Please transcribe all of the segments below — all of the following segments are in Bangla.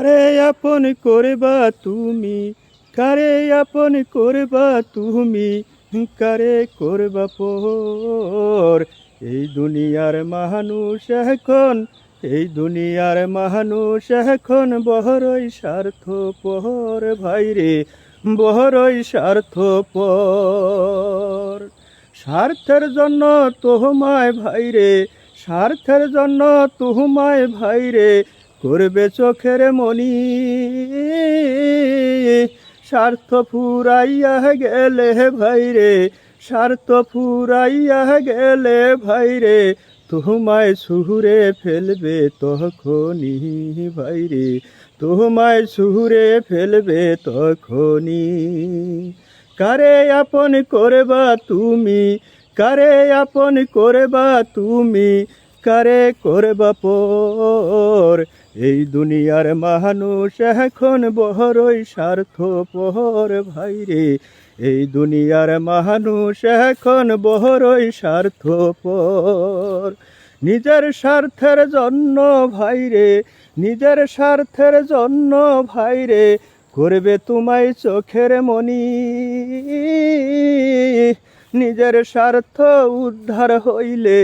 কারে আপন করবা তুমি? কারে আপন করবা তুমি? কারে করবা পর? এই দুনিয়ার মানুষ এখন, এই দুনিয়ার মানুষ এখন বহরই স্বার্থ পর ভাইরে বহরই স্বার্থ পর স্বার্থের জন্য তোহমায় ভাইরে স্বার্থের জন্য তুহমায় ভাইরে করবে চোখের মনি। স্বার্থ ফুরাইয়া গেলে ভাইরে স্বার্থ ফুরাইয়া গেলে ভাইরে তুহমায় সুহুরে ফেলবে তখনি ভাইরে তুহমায় সুহুরে ফেলবে তখনি কারে আপন করবা তুমি, কারে আপন করবা তুমি কারে করবা পর। এই দুনিয়ার মানুষ এখন বহরই স্বার্থ পর ভাইরে এই দুনিয়ার মানুষ এখন বহরই স্বার্থ পর নিজের স্বার্থের জন্য ভাইরে নিজের স্বার্থের জন্য ভাইরে করবে তোমায় চোখের মনি। নিজের স্বার্থ উদ্ধার হইলে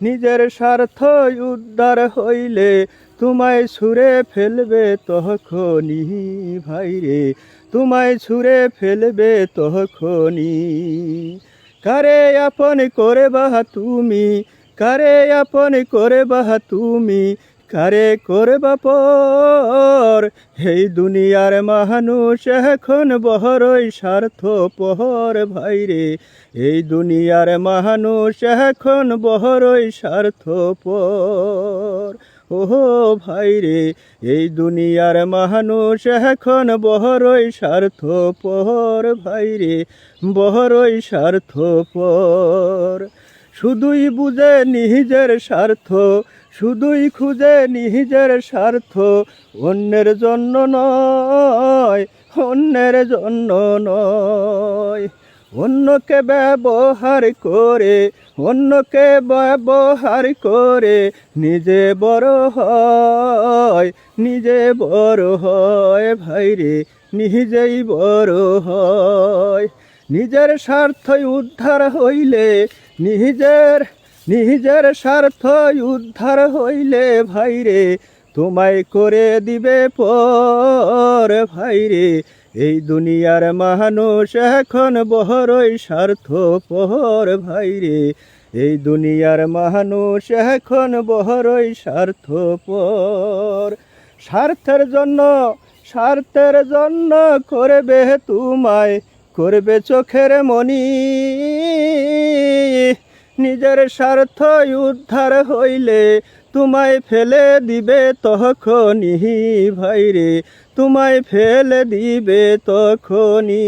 নিজের স্বার্থ উদ্ধার হইলে তোমায় ছুঁড়ে ফেলবে তহখনি ভাই রে। তোমায় ছুঁড়ে ফেলবে তখনি কারে আপন করে বাহা তুমি? কারে আপন করে বাহা তুমি? কারে করবা পর? এই দুনিয়ার মানুষ, এখন বহরই স্বার্থ পহর ভাইরে এই দুনিয়ার মানুষ, এখন বহরই স্বার্থ পর ওহো ভাইরে এই দুনিয়ার মানুষ, এখন বহরই স্বার্থ পর ভাইরে বহরই স্বার্থ পর শুধুই বুঝে নিজের স্বার্থ, শুধুই খুঁজে নিজের স্বার্থ, অন্যের জন্য নয়, অন্যের জন্য নয়। অন্যকে ব্যবহার করে, অন্যকে ব্যবহার করে নিজে বড় হয়, নিজে বড় হয়, ভাইরে, নিজেই বড় হয়। নিজের স্বার্থই উদ্ধার হইলে, নিজের নিজের স্বার্থ উদ্ধার হইলে ভাইরে, তোমায় করে দিবে পর ভাইরে। এই দুনিয়ার মানুষ এখন বহরই স্বার্থ পর ভাইরে। এই দুনিয়ার মানুষ এখন বহরই স্বার্থ পর স্বার্থের জন্য স্বার্থের জন্য করবে তোমায় করবে চোখের মনি। নিজের স্বার্থ উদ্ধার হইলে তোমায় ফেলে দিবে তখনি ভাইরে, তোমায় ফেলে দিবে তখনি